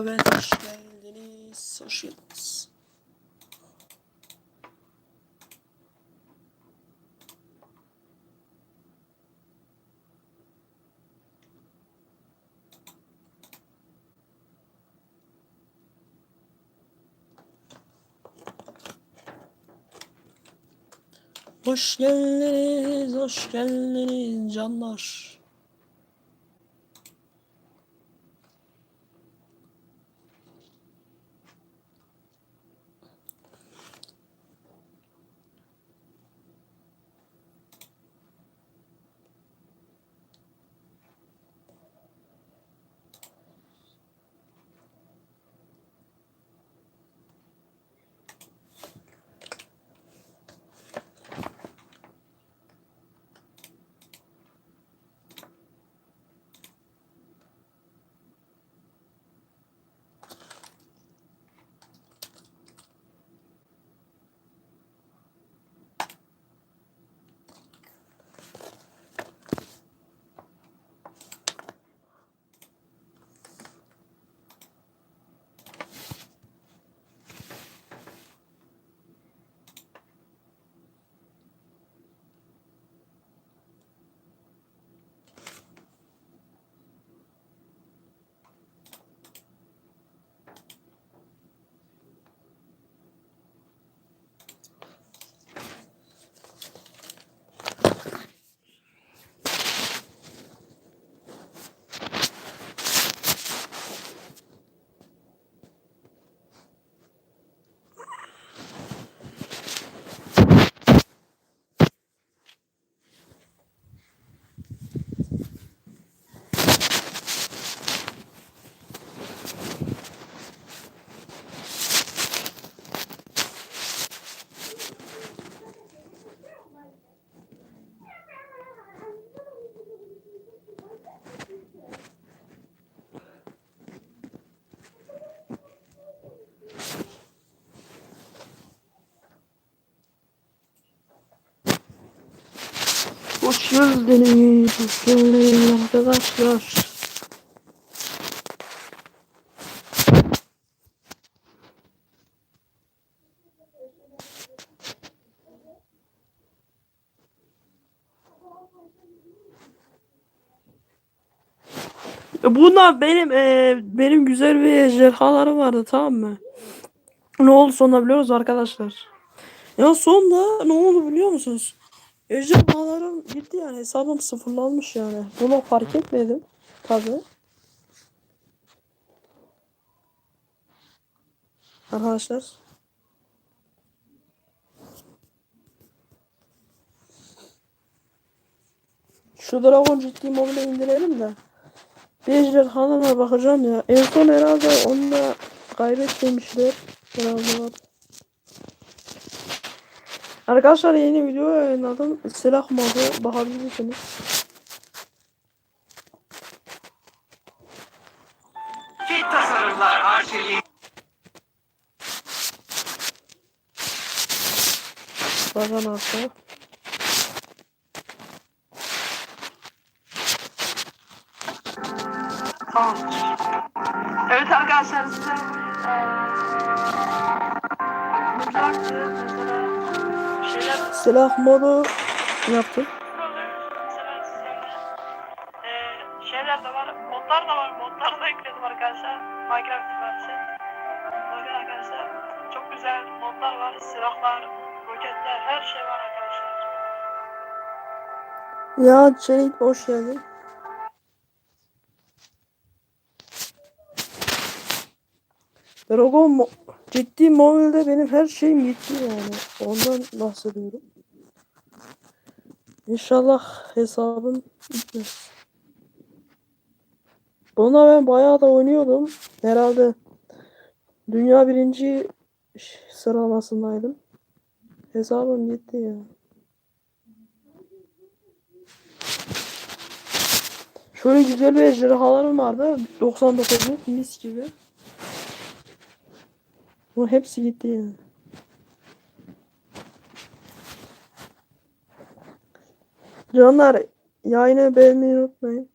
Evet hoş geldiniz. Hoş geldiniz. Hoş geldiniz, hoş geldiniz canlar. Hoş geldiniz, hoş geldiniz arkadaşlar. Bunlar benim eee, benim güzel bir ejderhalarım vardı tamam mı? Ne oldu sonra biliyor musunuz arkadaşlar? Ya sonra ne oldu biliyor musunuz? Ejderhalarım gitti yani hesabım sıfırlanmış yani. Bunu fark etmedim tabi. Arkadaşlar. Şu Dragon ciddi mobile indirelim de. Bir ejderhalarına bakacağım ya. En son herhalde onunla kaybetmemişler. Herhalde var. Arkadaşlar yeni video yayınladım. Silah modu bakabilirsiniz. Fit tasarımlar arşivi. Bakan arka. Tamam. Evet arkadaşlar size eee mutlaktı mesela Silah modu size eee şeyler de var, modlar da var, modları da ekledim arkadaşlar. Minecraft kütüphanesi. Bakın arkadaşlar çok güzel modlar var, silahlar, roketler, her şey var arkadaşlar. Ya Çelik hoş geldin. Dragon mo ciddi mobilde benim her şeyim gitti yani. Ondan bahsediyorum. İnşallah hesabım gitmez. Buna ben bayağı da oynuyordum. Herhalde dünya birinci sıralamasındaydım. Hesabım gitti ya. Şöyle güzel bir ejderhalarım vardı. 99'luk mis gibi. Bu hepsi gitti yani. Canlar yayını beğenmeyi unutmayın.